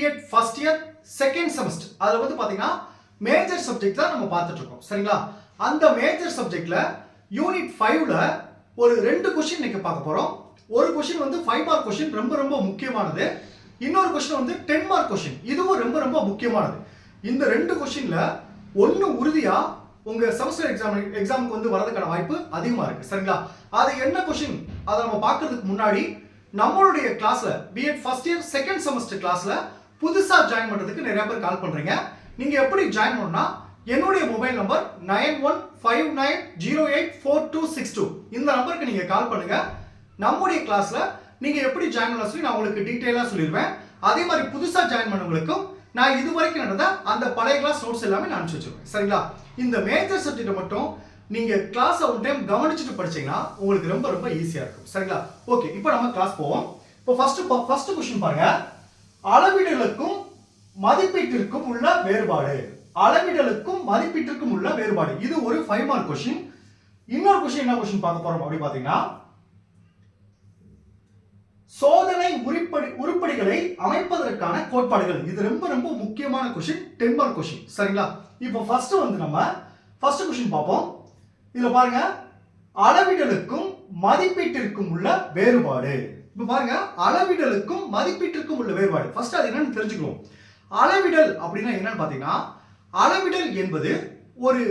BEd first year second semester அதில் வந்து பார்த்தீங்கன்னா மேஜர் சப்ஜெக்ட் தான் நம்ம பார்த்துட்டு இருக்கோம். சரிங்களா? அந்த மேஜர் சப்ஜெக்ட்ல யூனிட் ஃபைவ்ல ஒரு ரெண்டு கொஷின் இன்னைக்கு பார்க்க போகிறோம் ஒரு கொஷின் வந்து ஃபைவ் மார்க் கொஷின் ரொம்ப ரொம்ப முக்கியமானது. இன்னொரு கொஷின் வந்து டென் மார்க் கொஷின் இதுவும் ரொம்ப ரொம்ப முக்கியமானது. இந்த ரெண்டு கொஷின்ல ஒன்று உறுதியாக உங்கள் செமஸ்டர் எக்ஸாம் எக்ஸாமுக்கு வந்து வரதுக்கான வாய்ப்பு அதிகமாக இருக்குது சரிங்களா? அது என்ன கொஷின் அதை நம்ம பார்க்கறதுக்கு முன்னாடி நம்மளுடைய கிளாஸில் BEd first year second semester கிளாஸில் புதுசாக ஜாயின் பண்ணுறதுக்கு நிறைய பேர் கால் பண்ணுறீங்க நீங்கள் எப்படி ஜாயின் பண்ணணும்னா என்னுடைய mobile number nine one five nine zero eight four two six two. இந்த நம்பருக்கு நீங்கள் கால் பண்ணுங்கள் நம்முடைய கிளாஸில் நீங்கள் எப்படி ஜாயின் பண்ண சொல்லி நான் உங்களுக்கு டீட்டெயிலாக சொல்லிடுவேன். அதே மாதிரி புதுசாக ஜாயின் பண்ணவங்களுக்கும் நான் இது வரைக்கும் நடந்த அந்த பழைய கிளாஸ் நோட்ஸ் எல்லாமே நான் அனுப்பிச்சு வச்சிருவேன். சரிங்களா? இந்த மேஜர் சப்ஜெக்ட் மட்டும் நீங்கள் கிளாஸை ஒன் டைம் கவனிச்சுட்டு படிச்சீங்கன்னா உங்களுக்கு ரொம்ப ரொம்ப ஈஸியாக இருக்கும். சரிங்களா? ஓகே இப்போ நம்ம கிளாஸ் போவோம். இப்போ ஃபர்ஸ்ட் ஃபர்ஸ்ட் கொஸ்டின் பாருங்கள் அளவிடலுக்கும் மதிப்பீட்டிற்கும் உள்ள வேறுபாடு. அளவிடலுக்கும் மதிப்பீட்டிற்கும் உள்ள வேறுபாடு. இது ஒரு ஃபைவ் மார்க் கொஸ்டின் இன்னொரு கொஸ்டின் என்ன கொஸ்டின் பார்க்க போறோம் அப்படி பாத்தீங்கன்னா சோதனை உருப்படி உருப்படிகளை அமைப்பதற்கான கோட்பாடுகள். இது ரொம்ப ரொம்ப முக்கியமான கொஸ்டின் டென் மார்க் கொஸ்டின் சரிங்களா? இப்போ ஃபர்ஸ்ட் வந்து நம்ம ஃபர்ஸ்ட் கொஸ்டின் பார்ப்போம். இதுல பாருங்க. அளவிடலுக்கும் மதிப்பீட்டிற்கும் உள்ள வேறுபாடு. இப்போ பாருங்க அளவிடலுக்கும் மதிப்பீட்டிற்கும் உள்ள வேறுபாடு. ஃபர்ஸ்ட் அது என்னன்னு தெரிஞ்சுக்குவோம் அளவிடல் அப்படின்னா என்னன்னு பார்த்தீங்கன்னா அளவிடல் என்பது ஒரு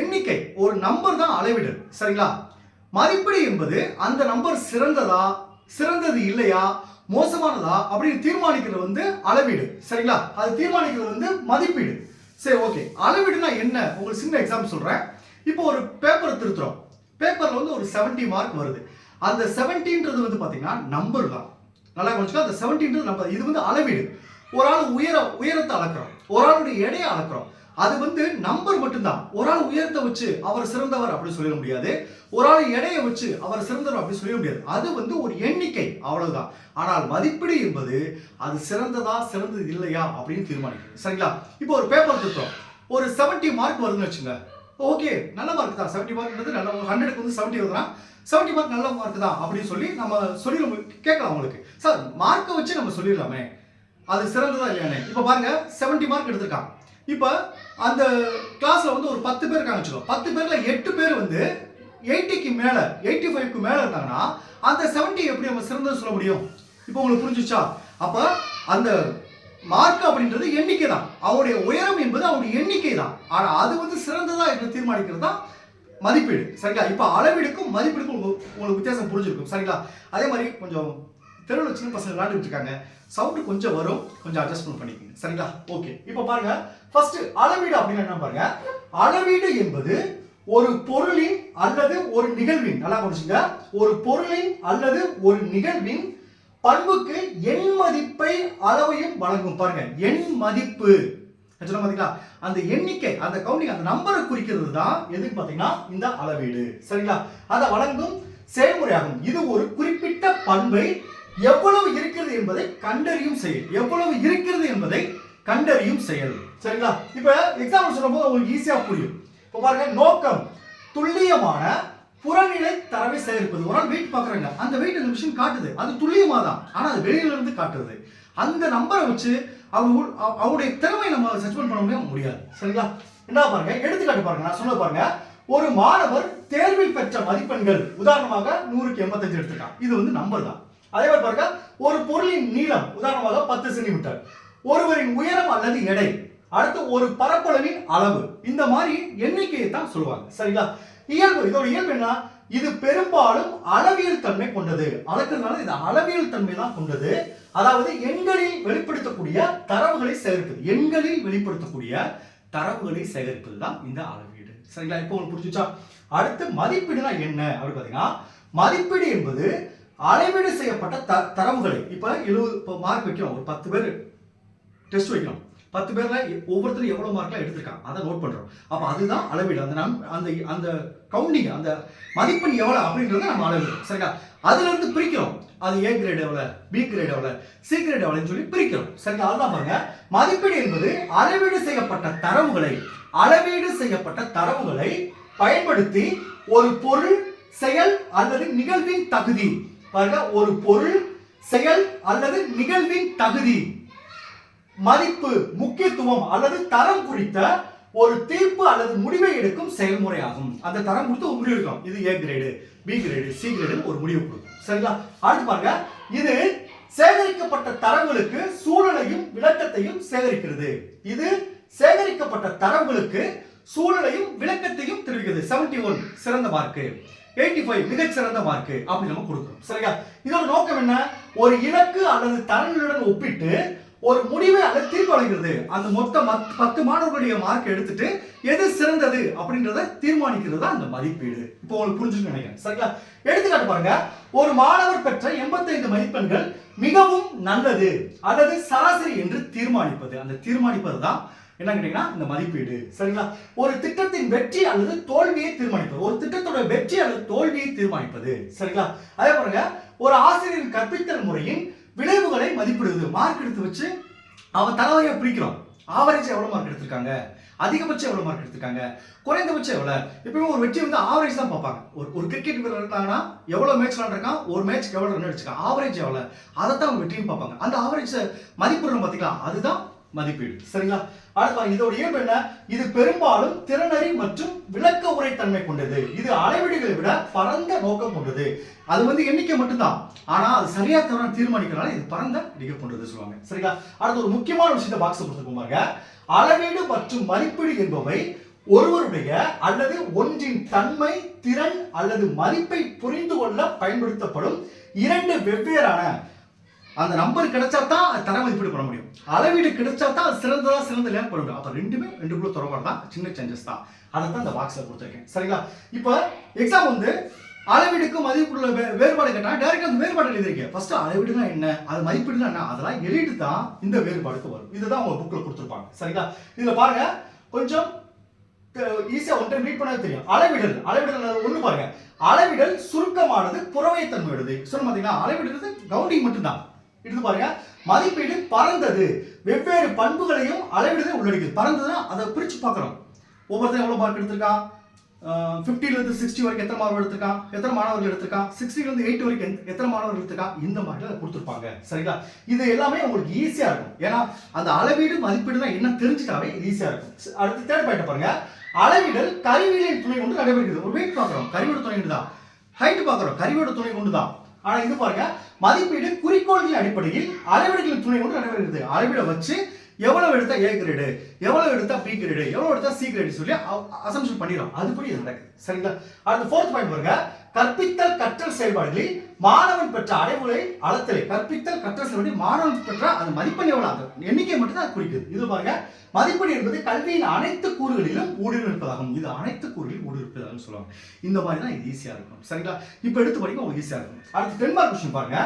எண்ணிக்கை ஒரு நம்பர் தான் அளவிடல். சரிங்களா? மதிப்பீடு என்பது அந்த நம்பர் சிறந்ததா சிறந்தது இல்லையா மோசமானதா அப்படின்னு தீர்மானிக்கிறது வந்து அளவீடு. சரிங்களா? அது தீர்மானிக்கிறது வந்து மதிப்பீடு. சரி ஓகே அளவீடுனா என்ன? உங்களுக்கு சின்ன எக்ஸாம்பிள் சொல்றேன். இப்போ ஒரு பேப்பர் திருத்துறோம். பேப்பர்ல வந்து ஒரு 70 மார்க் வருது. அந்த 70ன்றது வந்து பார்த்தீங்கன்னா நம்பர் தான். நல்லா கொஞ்சம் அந்த 70ன்றது நம்பர் இது வந்து அளவீடு. ஒரு ஆள் உயர உயரத்தை அளக்குறோம். ஒரு ஆளுடைய எடையை அளக்குறோம். அது வந்து நம்பர் மட்டும்தான். ஒரு ஆள் உயரத்தை வச்சு அவர் சிறந்தவர் அப்படி சொல்லிட முடியாது. ஒரு ஆள் எடையை வச்சு அவர் சிறந்தவர் அப்படி சொல்லிட முடியாது. அது வந்து ஒரு எண்ணிக்கை. அவ்வளவுதான். ஆனால் மதிப்பீடு என்பது அது சிறந்ததா சிறந்தது இல்லையா அப்படின்னு தீர்மானிக்கிறது சரிங்களா? இப்போ ஒரு பேப்பர் திருத்தோம் ஒரு 70 மார்க் வருதுன்னு வச்சுங்க ஓகே நல்ல மார்க் தான். 70 மார்க்ன்றது நல்ல ஹண்ட்ரடுக்கு வந்து 70 வருதுன்னா 70 மார்க் நல்ல மார்க் தான் அப்படின்னு சொல்லி நம்ம சொல்லி கேட்கலாம் உங்களுக்கு. சார் மார்க்கை வச்சு நம்ம சொல்லிடலாமே. அது சிறந்ததா இல்லையானே? இப்போ பாருங்க 70 மார்க் எடுத்திருக்கான் இப்போ அந்த கிளாஸ்ல வந்து ஒரு பத்து பேர் இருக்காங்க பத்து பேர்ல எட்டு பேர் வந்து எயிட்டிக்கு மேல எயிட்டி ஃபைவ்க்கு மேல இருந்தாங்கன்னா அந்த 70 எப்படி நம்ம சிறந்தது சொல்ல முடியும்? இப்போ உங்களுக்கு புரிஞ்சிச்சா? அப்போ அந்த மார்க் அப்படின்றது எண்ணிக்கை தான் அவருடைய உயரம் என்பது அவருடைய எண்ணிக்கை தான் ஆனால் அது வந்து சிறந்ததா என்று தீர்மானிக்கிறது தான் மதிப்பீடு. சரிங்களா? இப்போ அளவீடுக்கும் மதிப்பீடுக்கும் உங்களுக்கு உங்களுக்கு வித்தியாசம் புரிஞ்சிருக்கும். சரிங்களா? அதே மாதிரி கொஞ்சம் தெருவில் சின்ன பசங்க விளையாண்டுட்டு இருக்காங்க. சவுண்டு கொஞ்சம் வரும். கொஞ்சம் அட்ஜஸ்ட்மெண்ட் பண்ணிக்கோங்க. சரிங்களா? ஓகே இப்போ பாருங்க. ஃபர்ஸ்ட் அளவீடு அப்படின்னு என்ன பாருங்க. அளவீடு என்பது ஒரு பொருளின் அல்லது ஒரு நிகழ்வின். நல்லா புரிஞ்சுங்க ஒரு பொருளின் அல்லது ஒரு நிகழ்வின் பண்புக்கு எண் மதிப்பை அளவையும் வழங்கும். பாருங்க எண் மதிப்பு. சொன்ன பாத்தீங்களா? அந்த எண்ணிக்கை அந்த கவுண்டிங் அந்த நம்பரை குறிக்கிறது தான் எதுக்கு பாத்தீங்கன்னா? இந்த அளவீடு. சரிங்களா? அதை வழங்கும் செயல்முறையாகும். இது ஒரு குறிப்பிட்ட பண்பை எவ்வளவு இருக்கிறது என்பதை கண்டறியும் செயல். எவ்வளவு இருக்கிறது என்பதை கண்டறியும் செயல். சரிங்களா? இப்ப எக்ஸாம்பிள் சொல்லும்போது உங்களுக்கு ஈஸியா புரியும். இப்போ பாருங்க நோக்கம். துல்லியமான புறநிலை தரவை சேகரிப்பது. ஒரு நாள் வெயிட் பார்க்குறாங்க. அந்த வெயிட் அந்த மிஷின் காட்டுது. அது துல்லியமாக தான் ஆனால் அது வெளியில இருந்து காட்டுறது. அந்த நம்பரை வச்சு அவங்க அவருடைய திறமை நம்ம சஸ்பெண்ட் பண்ண முடிய முடியாது. சரிங்களா? என்ன பாருங்க. எடுத்துக்காட்டு பாருங்க. நான் சொல்ல பாருங்க. ஒரு மாணவர் தேர்வில் பெற்ற மதிப்பெண்கள். உதாரணமாக நூறுக்கு எண்பத்தஞ்சு எடுத்துக்கலாம் இது வந்து நம்பர் தான். அதே மாதிரி பாருங்க. ஒரு பொருளின் நீளம் உதாரணமாக பத்து சென்டிமீட்டர் ஒருவரின் உயரம் அல்லது எடை. அடுத்து ஒரு பரப்பளவின் அளவு. இந்த மாதிரி எண்ணிக்கையை தான் சொல்லுவாங்க. சரிங்களா? இயல்பு இதோட இயல்பு என்ன? இது பெரும்பாலும் அளவியல் தன்மை கொண்டது. அளக்கிறதுனால இது அளவியல் தன்மை தான் கொண்டது. அதாவது எண்களில் வெளிப்படுத்தக்கூடிய தரவுகளை சேகரிப்பது. எண்களில் வெளிப்படுத்தக்கூடிய தரவுகளை சேகரிப்பது தான் இந்த அளவீடு. சரிங்களா? இப்போ உங்களுக்கு புரிஞ்சுச்சா? அடுத்து மதிப்பீடுனா என்ன? அப்படின்னு பார்த்தீங்கன்னா மதிப்பீடு என்பது அளவீடு செய்யப்பட்ட த தரவுகளை. இப்போ எழுபது இப்போ மார்க் வைக்கிறோம். ஒரு பத்து பேர். டெஸ்ட் வைக்கிறோம். பத்து பேர்ல எ- ஒவ்வொருத்தரும் எவ்வளவு மார்க்லாம் எடுத்திருக்காங்க. அதை நோட் பண்றோம். அப்ப அதுதான் அளவீடு. அந்த நம் அந்த அந்த கவுண்டிங் அந்த மதிப்பெண் எவ்வளவு அப்படின்றத நம்ம அளவிடுறோம். சரிங்களா? அதுல இருந்து பிரிக்கிறோம். அது ஏ கிரேட் எவ்வளவு பி கிரேட் எவ்வளவு சி கிரேட் எவ்வளவுன்னு சொல்லி பிரிக்கிறோம். சரிங்களா? அதுதான் பாருங்க. மதிப்பீடு என்பது அளவீடு செய்யப்பட்ட தரவுகளை அளவீடு செய்யப்பட்ட தரவுகளை பயன்படுத்தி ஒரு பொருள் செயல் அல்லது நிகழ்வின் தகுதி. பாருங்க. ஒரு பொருள் செயல் அல்லது நிகழ்வின் தகுதி. மதிப்பு முக்கியத்துவம் அல்லது தரம் குறித்த ஒரு தீர்ப்பு அல்லது முடிவை எடுக்கும் செயல்முறையாகும். அந்த தரம் குறித்து ஒரு முடிவு எடுக்கும் இது A grade B grade C grade ஒரு முடிவு கொடுக்கும். சரிங்களா? அடுத்து பாருங்க. இது சேகரிக்கப்பட்ட தரவுகளுக்கு சூழலையும் விளக்கத்தையும் சேகரிக்கிறது. இது சேகரிக்கப்பட்ட தரவுகளுக்கு சூழலையும் விளக்கத்தையும் தெரிவிக்கிறது. 71 ஒன் சிறந்த மார்க்கு எயிட்டி ஃபைவ் மிகச்சிறந்த மார்க்கு அப்படி நம்ம கொடுக்கணும் சரியா இதோட நோக்கம் என்ன? ஒரு இலக்கு அல்லது தரங்களுடன் ஒப்பிட்டு ஒரு முடிவை அதை தீர்ப்பு அந்த மொத்த பத்து மாணவர்களுடைய மார்க் எடுத்துட்டு எது சிறந்தது அப்படின்றத தீர்மானிக்கிறது தான் அந்த மதிப்பீடு. இப்போ உங்களுக்கு புரிஞ்சுன்னு நினைக்கிறேன். சரிங்களா? எடுத்துக்காட்டு பாருங்க. ஒரு மாணவர் பெற்ற 85 மதிப்பெண்கள் மிகவும் நல்லது. அல்லது சராசரி என்று தீர்மானிப்பது. அந்த தீர்மானிப்பது தான் என்ன கேட்டீங்கன்னா இந்த மதிப்பீடு. சரிங்களா? ஒரு திட்டத்தின் வெற்றி அல்லது தோல்வியை தீர்மானிப்பது. ஒரு திட்டத்தோட வெற்றி அல்லது தோல்வியை தீர்மானிப்பது. சரிங்களா? அதே பாருங்க. ஒரு ஆசிரியரின் கற்பித்தல் முறையின் விளைவுகளை மதிப்பிடுவது மார்க் எடுத்து வச்சு அவன் தலைவரையை பிரிக்கிறோம். ஆவரேஜ் எவ்வளோ மார்க் எடுத்திருக்காங்க? அதிகபட்சம் எவ்வளோ மார்க் எடுத்திருக்காங்க? குறைந்தபட்சம் எவ்வளோ எப்பவுமே ஒரு வெற்றி வந்து ஆவரேஜ் தான் பார்ப்பாங்க. ஒரு ஒரு கிரிக்கெட் வீரர் இருக்காங்கன்னா எவ்வளோ மேட்ச் விளாண்டுருக்கான் ஒரு மேட்ச்க்கு எவ்வளோ ரன் அடிச்சிருக்கான்? ஆவரேஜ் எவ்வளோ அதை தான் அவங்க வெற்றியும் பார்ப்பாங்க. அந்த ஆவரேஜ் மதிப்பிடுறோம் பார்த்தீங்களா அதுதான் மதிப்பீடு. சரிங்களா? அடுத்து இதோட இயல்பு என்ன? இது பெரும்பாலும் திறனறி மற்றும் விளக்க உரை தன்மை கொண்டது. இது அளவீடுகளை விட பரந்த நோக்கம் கொண்டது. அது வந்து எண்ணிக்கை மட்டும்தான். ஆனா அது சரியா தவறான தீர்மானிக்கிறனால இது பரந்த எண்ணிக்கை கொண்டது சொல்லுவாங்க. சரிங்களா? அடுத்து ஒரு முக்கியமான விஷயத்தை பாக்ஸ் கொடுத்துருக்கோம் பாருங்க. அளவீடு மற்றும் மதிப்பீடு என்பவை ஒருவருடைய அல்லது ஒன்றின் தன்மை திறன் அல்லது மதிப்பை புரிந்து கொள்ள பயன்படுத்தப்படும் இரண்டு வெவ்வேறான அந்த நம்பர் கிடைச்சா தான் அது தர மதிப்பீடு பண்ண முடியும். அளவீடு கிடைச்சா தான் அது சிறந்ததா சிறந்த இல்லையான்னு பண்ண முடியும். அப்போ ரெண்டுமே ரெண்டுக்குள்ள தொடர்பாடு தான். சின்ன சேஞ்சஸ் தான். அதை தான் இந்த பாக்ஸில் கொடுத்துருக்கேன். சரிங்களா? இப்போ எக்ஸாம் வந்து அளவீடுக்கும் மதிப்புள்ள வே- வேறுபாடு கேட்டா டேரக்டாக அந்த வேறுபாடு எழுதிருக்கேன் ஃபர்ஸ்ட் அளவீடுனா என்ன? அது மதிப்பீடுனா என்ன? அதெல்லாம் எழுதிட்டு தான் இந்த வேறுபாடுக்கு வரும். இதுதான் உங்க புக்கில் கொடுத்துருப்பாங்க. சரிங்களா? இதுல பாருங்க. கொஞ்சம் ஈஸியா ஒன் டைம் ரீட் பண்ணவே தெரியும். அளவிடல். அளவிடல் ஒண்ணு பாருங்க. அளவிடல் சுருக்கமானது புறவைத்தன்மையுடையது. சொன்ன பாத்தீங்கன்னா அளவிடுறது கவுண்டிங் மட்டும்தான். எடுத்து பாருங்க. மதிப்பீடு பறந்தது. வெவ்வேறு பண்புகளையும் அளவிடுதல் உள்ளடக்கியது. பறந்ததுன்னா அதை பிரிச்சு பார்க்கணும். ஒவ்வொருத்தரும் எவ்வளவு மார்க் எடுத்திருக்கான் ஃபிஃப்டிலேருந்து சிக்ஸ்டி வரைக்கும் எத்தனை மார்க் எடுத்திருக்கான் எத்தனை மாணவர்கள் எடுத்திருக்கான் சிக்ஸ்டிலிருந்து எயிட் வரைக்கும் எத்தனை மாணவர்கள் எடுத்திருக்கான் இந்த மாதிரி அதை கொடுத்துருப்பாங்க. சரிங்களா? இது எல்லாமே உங்களுக்கு ஈஸியா இருக்கும். ஏன்னா அந்த அளவீடு மதிப்பீடுனா என்ன தெரிஞ்சுட்டாவே ஈஸியா இருக்கும். அடுத்து தேர்ட் பாயிண்ட் பாருங்க. அளவிடல் கருவிகளின் துணை கொண்டு நடைபெறுகிறது. ஒரு வெயிட் பார்க்குறோம். கருவியோட துணை கொண்டு தான் ஹைட் பார்க்குறோம். கருவியோட துணை கொண்டு தான் ஆனா இது பாருங்க மதிப்பீடு குறிக்கோள்களின் அடிப்படையில் அளவீடுகளின் துணை கொண்டு நடைபெறுகிறது அளவீடை வச்சு எவ்வளவு எடுத்தா ஏ கிரேடு எவ்வளவு எடுத்தா பி கிரேடு எவ்வளவு எடுத்தா சி கிரேடு சொல்லி அசம்ஷன் பண்ணிடும் அதுபடி இது நடக்குது. சரிங்களா? அடுத்த ஃபோர்த் பாயிண்ட் பாருங்க. கற்பித்தல் கற்றல் செயல்பாடுகளில் மாணவன் பெற்ற அடைவுகளை அளத்தலை. கற்பித்தல் கற்றல் செயல்பாடு மாணவன் பெற்ற அந்த மதிப்பெண் எவ்வளவு அந்த எண்ணிக்கை மட்டும் தான் குறிக்குது. இது பாருங்க மதிப்பெண் என்பது கல்வியின் அனைத்து கூறுகளிலும் ஊடுருவிருப்பதாகும். இது அனைத்து கூறுகளிலும் ஊடுருவிருப்பதாகும் சொல்லுவாங்க. இந்த மாதிரி தான் இது ஈஸியாக இருக்கும். சரிங்களா? இப்போ எடுத்து படிக்க உங்களுக்கு ஈஸியாக இருக்கும். அடுத்து டென்மார்க் கொஸ்டின் பாருங்க.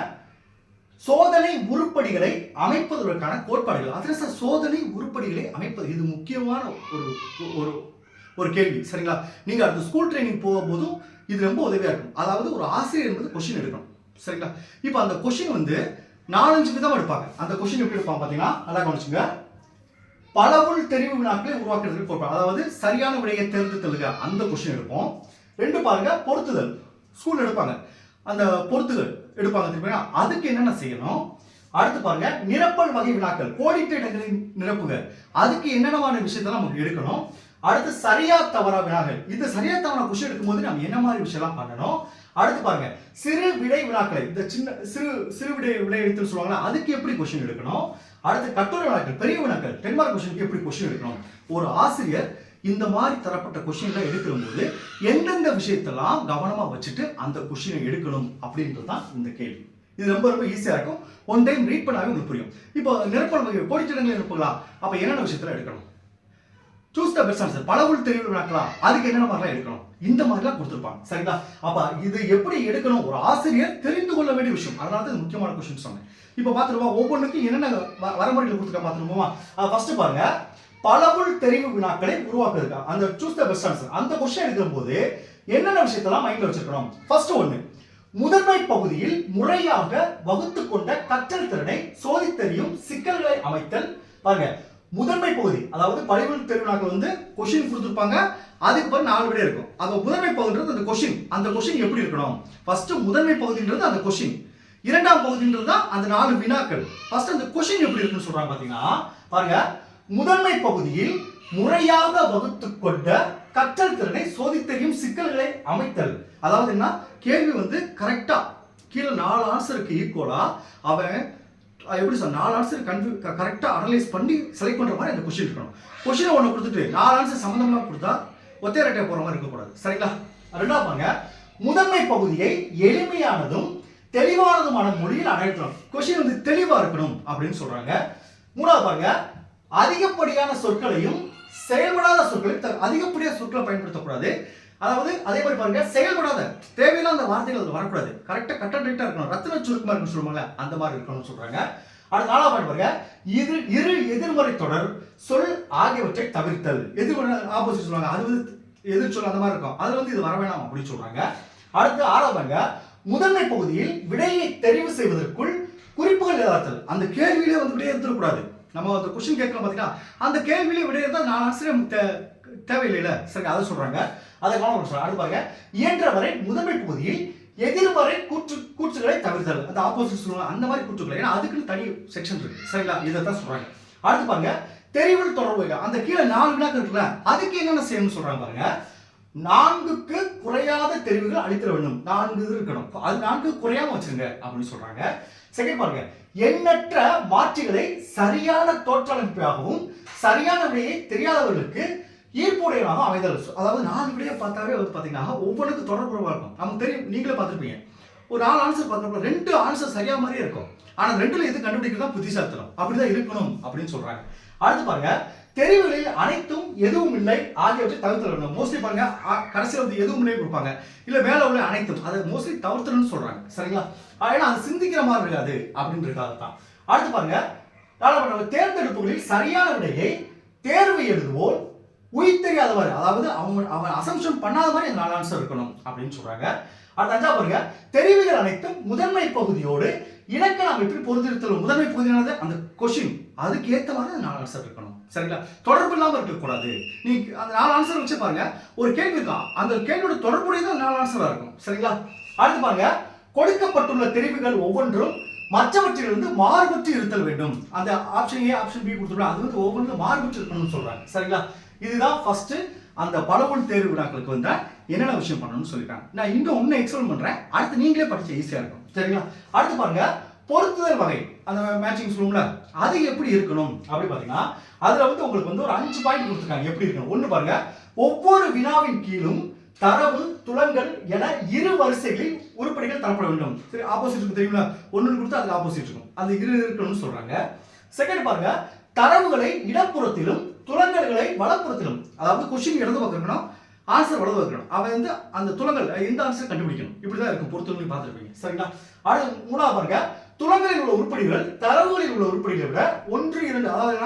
சோதனை உருப்படிகளை அமைப்பதற்கான கோட்பாடுகள். அதில் சோதனை உருப்படிகளை அமைப்பது. இது முக்கியமான ஒரு ஒரு ஒரு கேள்வி சரிங்களா? நீங்கள் அடுத்த ஸ்கூல் ட்ரைனிங் போகும்போதும் இது ரொம்ப உதவியாக இருக்கும். அதாவது ஒரு ஆசிரியர் என்பது கொஷின் எடுக்கணும் சரிங்களா? இப்போ அந்த கொஷின் வந்து நாலஞ்சு விதமாக எடுப்பாங்க. அந்த கொஷின் எப்படி எடுப்பாங்க பார்த்தீங்கன்னா நல்லா கவனிச்சுங்க. பலவுள் தெரிவு வினாக்களை உருவாக்குறதுக்கு போடுவாங்க அதாவது சரியான விடையை தேர்ந்தெடுத்தலுங்க அந்த கொஷின் எடுப்போம். ரெண்டு பாருங்க பொருத்துதல். ஸ்கூல் எடுப்பாங்க. அந்த பொருத்துதல் எடுப்பாங்க அதுக்கு என்னென்ன செய்யணும்? அடுத்து பாருங்க நிரப்பல் வகை வினாக்கள். கோடிட்ட இடங்களின் நிரப்புக அதுக்கு என்னென்னமான விஷயத்தெல்லாம் நமக்கு எடுக்கணும்? அடுத்து சரியா தவறா வினாக்கள் இந்த சரியா தவறா கொஸ்டின் எடுக்கும்போது நம்ம என்ன மாதிரி விஷயம்லாம் பண்ணணும்? அடுத்து பாருங்க சிறு விடை வினாக்களை இந்த சின்ன சிறு சிறு விடை விடை எடுத்துன்னு சொல்லுவாங்களா அதுக்கு எப்படி கொஸ்டின் எடுக்கணும்? அடுத்து கட்டுரை வினாக்கள் பெரிய வினாக்கள் டென் மார்க் கொஸ்டினுக்கு எப்படி கொஸ்டின் எடுக்கணும்? ஒரு ஆசிரியர் இந்த மாதிரி தரப்பட்ட கொஸ்டின்லாம் எடுக்கும்போது எந்தெந்த விஷயத்தெல்லாம் கவனமாக வச்சுட்டு அந்த கொஸ்டினை எடுக்கணும் அப்படின்றது தான் இந்த கேள்வி. இது ரொம்ப ரொம்ப ஈஸியாக இருக்கும். ஒன் டைம் ரீட் பண்ணாவே உங்களுக்கு புரியும். இப்போ நிரப்பல் வகை கோடிச்சிடங்கள் இருப்பங்களா அப்போ என்னென்ன விஷயத்தில் எடுக்கணும்? சூஸ் த பெஸ்ட் ஆன்சர் பலவுள் தெரிவு வினாக்கலாம். அதுக்கு என்னென்ன மாதிரிலாம் எடுக்கணும்? இந்த மாதிரிலாம் கொடுத்துருப்பாங்க. சரிங்களா? அப்போ இது எப்படி எடுக்கணும்? ஒரு ஆசிரியர் தெரிந்து கொள்ள வேண்டிய விஷயம். அதனால தான் முக்கியமான கொஸ்டின் சொன்னேன். இப்போ பார்த்துருவா ஒவ்வொன்றுக்கும் என்னென்ன வ- வரமுறைகள் கொடுத்துருக்கா பார்த்துருவோமா? ஃபர்ஸ்ட் பாருங்க. பலவுள் தெரிவு வினாக்களை உருவாக்குறதுக்கா? அந்த சூஸ் த பெஸ்ட் ஆன்சர் அந்த கொஸ்டின் எடுக்கும் போது என்னென்ன விஷயத்தெல்லாம் மைண்டில் வச்சிருக்கணும்? ஃபர்ஸ்ட் ஒன்று முதன்மை பகுதியில் முறையாக வகுத்து கொண்ட கற்றல் திறனை சோதித்தறியும் சிக்கல்களை அமைத்தல். பாருங்க முதன்மை பகுதி அதாவது பழிவுள் திருவிழாக்கள் வந்து கொஷின் கொடுத்துருப்பாங்க. அதுக்கு பிறகு நாலு விட இருக்கும். அந்த முதன்மை பகுதின்றது அந்த கொஷின் அந்த கொஷின் எப்படி இருக்கணும்? ஃபர்ஸ்ட் முதன்மை பகுதின்றது அந்த கொஷின் இரண்டாம் பகுதின்றது தான் அந்த நாலு வினாக்கள். ஃபர்ஸ்ட் அந்த கொஷின் எப்படி இருக்குன்னு சொல்றாங்க பாத்தீங்கன்னா பாருங்க. முதன்மை பகுதியில் முறையாக வகுத்து கொண்ட கற்றல் திறனை சோதித்தறியும் சிக்கல்களை அமைத்தல். அதாவது என்ன? கேள்வி வந்து கரெக்டா கீழே நாலு ஆன்சருக்கு ஈக்குவலா அவன் எப்படி சார் நாலு ஆன்சர் கன்ஃபியூ கரெக்டாக அனலைஸ் பண்ணி செலக்ட் பண்ணுற மாதிரி அந்த கொஷின் இருக்கணும். கொஷினை ஒன்று கொடுத்துட்டு நாலு ஆன்சர் சம்மந்தமாக கொடுத்தா ஒத்தே ரெட்டையை போகிற மாதிரி இருக்கக்கூடாது. சரிங்களா? ரெண்டாவது பாருங்க. முதன்மை பகுதியை எளிமையானதும் தெளிவானதுமான மொழியில் அழைத்தணும் கொஷின் வந்து தெளிவாக இருக்கணும் அப்படின்னு சொல்கிறாங்க மூணாவது பாருங்க. அதிகப்படியான சொற்களையும் செயல்படாத சொற்களையும் அதிகப்படியான சொற்களை பயன்படுத்தக்கூடாது. அதாவது அதே மாதிரி பாருங்க செயல்படாத தேவையில்லாத வார்த்தைகள் அது வரக்கூடாது. கரெக்டாக கட்டா இருக்கணும். ரத்தின சுருக்கமாக இருக்குன்னு சொல்லுவாங்களே அந்த மாதிரி இருக்கணும்னு சொல்றாங்க. அடுத்த நாலாவது பாயிண்ட் பாருங்க. இரு இரு எதிர்மறை தொடர் சொல் ஆகியவற்றை தவிர்த்தல். எதிர்மறை ஆப்போசிட் சொல்லுவாங்க. அது வந்து எதிர் சொல் அந்த மாதிரி இருக்கும். அதுல வந்து இது வர வேணாம் அப்படின்னு சொல்றாங்க. அடுத்து ஆறாவது பாருங்க. முதன்மை பகுதியில் விடையை தெரிவு செய்வதற்குள் குறிப்புகள் எழுதாத்தல் அந்த கேள்வியிலே வந்து விடையை எடுத்துடக்கூடாது நம்ம அந்த கொஸ்டின் கேட்கலாம் பார்த்தீங்கன்னா அந்த கேள்வியிலே விடை நான் ஆசிரியர் தே- தேவையில்லைல சரி அதை சொல்றாங்க. அதை கவனம் சொல்றாங்க அடுத்து பாருங்க. இயன்றவரை முதன்மை பகுதியில் எதிர்மறை கூற்று கூற்றுகளை தவிர்த்தல். அந்த ஆப்போசிட் சொல்லுவாங்க அந்த மாதிரி கூற்றுக்களை. ஏன்னா அதுக்குன்னு தனி செக்ஷன் இருக்கு. சரிங்களா? இதை தான் சொல்றாங்க. அடுத்து பாருங்க. தெரிவில் தொடர்பு அந்த கீழே நாலு வினாக்கள் இருக்குல்ல அதுக்கு என்னென்ன செய்யணும்னு சொல்றாங்க பாருங்க. நான்குக்கு குறையாத தெரிவுகள் அளித்திட வேண்டும். நான்கு இது இருக்கணும். அது நான்கு குறையாம வச்சிருங்க அப்படின்னு சொல்றாங்க. செகண்ட் பாருங்க. எண்ணற்ற மாற்றிகளை சரியான தோற்றமைப்பாகவும் சரியான விடையை தெரியாதவர்களுக்கு ஈர்ப்புடையவனாக அமைதல். அதாவது நாலு விடையை பார்த்தாவே வந்து பார்த்தீங்கன்னா ஒவ்வொன்றுக்கும் தொடர்புறவாக இருக்கும். நமக்கு தெரியும் நீங்களே பார்த்துருப்பீங்க. ஒரு நாலு ஆன்சர் பார்க்குறப்ப ரெண்டு ஆன்சர் சரியா மாதிரியே இருக்கும். ஆனால் ரெண்டுல எது கண்டுபிடிக்கிறது தான் புத்திசாலித்தனம். அப்படிதான் இருக்கணும் அப்படின்னு சொல்றாங்க. அடுத்து பாருங்க தெரிவுகளில் அனைத்தும் எதுவும் இல்லை. ஆகியவற்றை தவிர்த்து வேண்டும் மோஸ்ட்லி பாருங்க கடைசியில் வந்து எதுவும் இல்லை கொடுப்பாங்க. இல்ல மேல உள்ள அனைத்தும். அதை மோஸ்ட்லி தவிர்த்துன்னு சொல்றாங்க. சரிங்களா? ஏன்னா அது சிந்திக்கிற மாதிரி இருக்காது அப்படின்றதுக்காக தான். அடுத்து பாருங்க தேர்ந்தெடுப்புகளில் சரியான விடையை தேர்வு எழுதுவோம் உயிர் தெரியாதவர் அதாவது அவங்க அவன் அசம்ஷன் பண்ணாத மாதிரி அந்த நாலு ஆன்சர் இருக்கணும் அப்படின்னு சொல்றாங்க. அடுத்த அஞ்சா பாருங்க. தெரிவுகள் அனைத்தும் முதன்மை பகுதியோடு இலக்கண அமைப்பில் பொருந்திருத்தல் முதன்மை பகுதியானது அந்த கொஷின் அதுக்கு ஏற்ற மாதிரி அந்த நாலு ஆன்சர் இருக்கணும். சரிங்களா? தொடர்பு இல்லாமல் இருக்கக்கூடாது. நீ அந்த நாலு ஆன்சர் வச்சு பாருங்க. ஒரு கேள்வி இருக்கும் அந்த கேள்வியோட தொடர்புடையது அந்த நாலு ஆன்சராக இருக்கும். சரிங்களா? அடுத்து பாருங்க. கொடுக்கப்பட்டுள்ள தெரிவுகள் ஒவ்வொன்றும் மற்றவற்றிலிருந்து மாறுபட்டு இருத்தல் வேண்டும். அந்த ஆப்ஷன் ஏ ஆப்ஷன் பி கொடுத்துருக்கோம் அது வந்து ஒவ்வொன்றும் மாறுபட்டு இருக்கணும்னு சொல்றாங்க. சரிங்களா? இதுதான் ஃபர்ஸ்ட் அந்த பலவுள் தேர்வு விழாக்களுக்கு வந்தால் என்னென்ன விஷயம் பண்ணணும்னு சொல்லிட்டாங்க நான் இன்னும் ஒன்று எக்ஸ்பிளைன் பண்ணுறேன் அடுத்து நீங்களே படிச்ச ஈஸியாக இருக்கும். சரிங்களா? அடுத்து பாருங்க பொருத்துதல் வகை. அந்த மேட்சிங் சொல்லுவோம்ல அது எப்படி இருக்கணும்? அப்படி பாத்தீங்கன்னா அதுல வந்து உங்களுக்கு வந்து ஒரு அஞ்சு பாயிண்ட் கொடுத்துருக்காங்க. எப்படி இருக்கணும்? ஒண்ணு பாருங்க ஒவ்வொரு வினாவின் கீழும் தரவு துளங்கள் என இரு வரிசைகளில் உருப்படிகள் தரப்பட வேண்டும். சரி ஆப்போசிட் இருக்கு தெரியுங்களா ஒன்னு கொடுத்து அதுக்கு ஆப்போசிட் இருக்கும். அது இரு இருக்கணும்னு சொல்றாங்க. செகண்ட் பாருங்க தரவுகளை இடப்புறத்திலும் துலங்கல்களை வலப்புறத்திலும் அதாவது கொஷின் இடது பக்கம் இருக்கணும் ஆன்சர் வலது பக்கம் இருக்கணும் அவன் வந்து அந்த துலங்கள் இந்த ஆன்சர் கண்டுபிடிக்கணும். இப்படிதான் இருக்கும். பொறுத்தவரை பார்த்துருப்பீங்க. சரிங்களா? அடுத்து மூணாவது பாருங்க. துலங்களில் உள்ள உருப்படிகள் தரவுகளில் உள்ள உருப்படிகளை விட ஒன்று இரண்டு அதாவது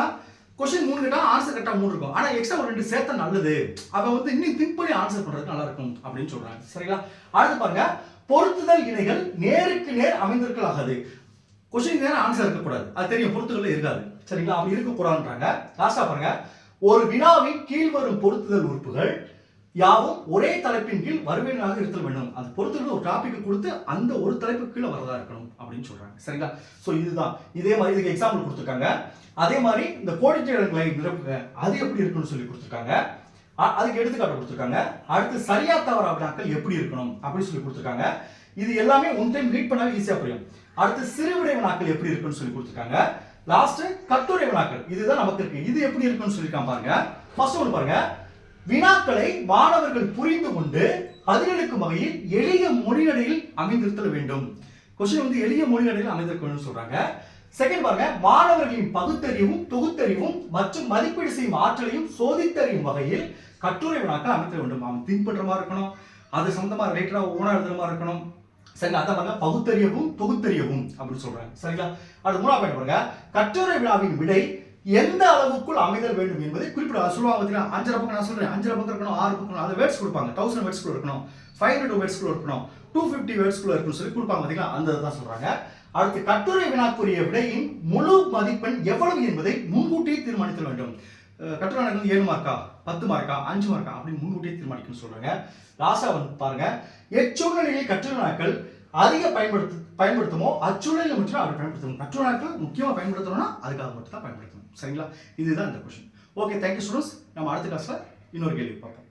கொஸ்டின் மூணு கிட்ட ஆன்சர் கரெக்டாக மூணு இருக்கும். ஆனால் எக்ஸ்ட்ரா ஒரு ரெண்டு சேர்த்தா நல்லது. அவன் வந்து இன்னும் திங்க் பண்ணி ஆன்சர் பண்ணுறதுக்கு நல்லா இருக்கும் அப்படின்னு சொல்கிறாங்க சரிங்களா? அடுத்து பாருங்க. பொருத்துதல் இணைகள் நேருக்கு நேர் அமைந்திருக்கல் ஆகாது கொஸ்டின் நேரம் ஆன்சர் இருக்கக்கூடாது. அது தெரியும். பொருத்துதல் இருக்காது. சரிங்களா? அப்படி இருக்கக்கூடாதுன்றாங்க. லாஸ்டா பாருங்க. ஒரு வினாவின் கீழ் வரும் பொருத்துதல் உறுப்புகள் யாவும் ஒரே தலைப்பின் கீழ் வருவேனாக இருத்தல் வேண்டும். அந்த பொறுத்தவரை ஒரு டாபிக் கொடுத்து அந்த ஒரு தலைப்பு கீழே வரதா இருக்கணும் அப்படின்னு சொல்றாங்க. சரிங்களா? ஸோ இதுதான். இதே மாதிரி இதுக்கு எக்ஸாம்பிள் கொடுத்துருக்காங்க. அதே மாதிரி இந்த கோடிட்டேடங்களை நிரப்புங்க. அது எப்படி இருக்குன்னு சொல்லி கொடுத்துருக்காங்க. அ- அதுக்கு எடுத்துக்காட்டு கொடுத்துருக்காங்க. அடுத்து சரியா தவறா வினாக்கள் எப்படி இருக்கணும் அப்படின்னு சொல்லி கொடுத்துருக்காங்க. இது எல்லாமே ஒன் டைம் ரீட் பண்ணாலே ஈஸியாக புரியும். அடுத்து சிறுவிடை வினாக்கள் எப்படி இருக்குன்னு சொல்லி கொடுத்துருக்காங்க. லாஸ்ட் கட்டுரை வினாக்கள். இதுதான் நமக்கு இருக்கு. இது எப்படி இருக்குன்னு சொல்லியிருக்கான் பாருங்க. ஃபர்ஸ்ட் ஒன்று பாருங்க. வினாக்களை மாணவர்கள் புரிந்து கொண்டு பதிலளிக்கும் வகையில் எளிய மொழிநடையில் அமைந்திருத்தல் வேண்டும். கொஸ்டின் வந்து எளிய மொழிநடையில் அமைந்திருக்கணும்னு சொல்றாங்க. செகண்ட் பாருங்க. மாணவர்களின் பகுத்தறிவும் தொகுத்தறிவும் மற்றும் மதிப்பீடு செய்யும் ஆற்றலையும் சோதித்தறியும் வகையில் கட்டுரை வினாக்கள் அமைத்த வேண்டும் அவன் திங்க் பண்ற மாதிரி இருக்கணும். அது சம்பந்தமா ரைட்டரா ஓனா எழுதுற மாதிரி இருக்கணும். சரிங்களா? அதான் பாருங்க பகுத்தறியவும் தொகுத்தறியவும் அப்படின்னு சொல்றாங்க. சரிங்களா? அது மூணாவது பாயிண்ட் பாருங்க கட்டுரை விழாவின் விடை எந்த அளவுக்குள் அமைதல் வேண்டும் என்பதை குறிப்பிட சொல்லுவாங்க பார்த்தீங்கன்னா அஞ்சரை பக்கம் நான் சொல்றேன். அஞ்சரை பக்கம் இருக்கணும் ஆறு பக்கம் அந்த வேர்ட்ஸ் கொடுப்பாங்க. தௌசண்ட் வேர்ட்ஸ்குள்ள இருக்கணும். ஃபைவ் ஹண்ட்ரட் வேர்ட்ஸ்குள்ள இருக்கணும். டூ ஃபிஃப்டி வேர்ட்ஸ்குள்ள இருக்கணும் சொல்லி கொடுப்பாங்க பார்த்தீங்களா அந்த தான் சொல்றாங்க. அடுத்து கட்டுரை வினாக்குரிய விடையின் முழு மதிப்பெண் எவ்வளவு என்பதை முன்கூட்டியே தீர்மானித்தல் வேண்டும். அஹ் கட்டுரை வந்து ஏழு மார்க்கா பத்து மார்க்கா அஞ்சு மார்க்கா அப்படின்னு முன்கூட்டியே தீர்மானிக்கணும்னு சொல்றாங்க. ராசா வந்து பாருங்க எச்சூழ்நிலையில் கட்டுரை நாட்கள் அதிக பயன்படுத்து பயன்படுத்துமோ அச்சூழலில் மட்டும் அவர் பயன்படுத்தணும். மற்ற நாட்கள் முக்கியமாக பயன்படுத்தணும்னா அதுக்காக மட்டும் தான் பயன்படுத்தணும். சரிங்களா? இதுதான் இந்த கொஸ்டின் ஓகே தேங்க்யூ ஸ்டூடெண்ட்ஸ் நம்ம அடுத்த கிளாஸில் இன்னொரு கேள்வி பார்ப்போம்.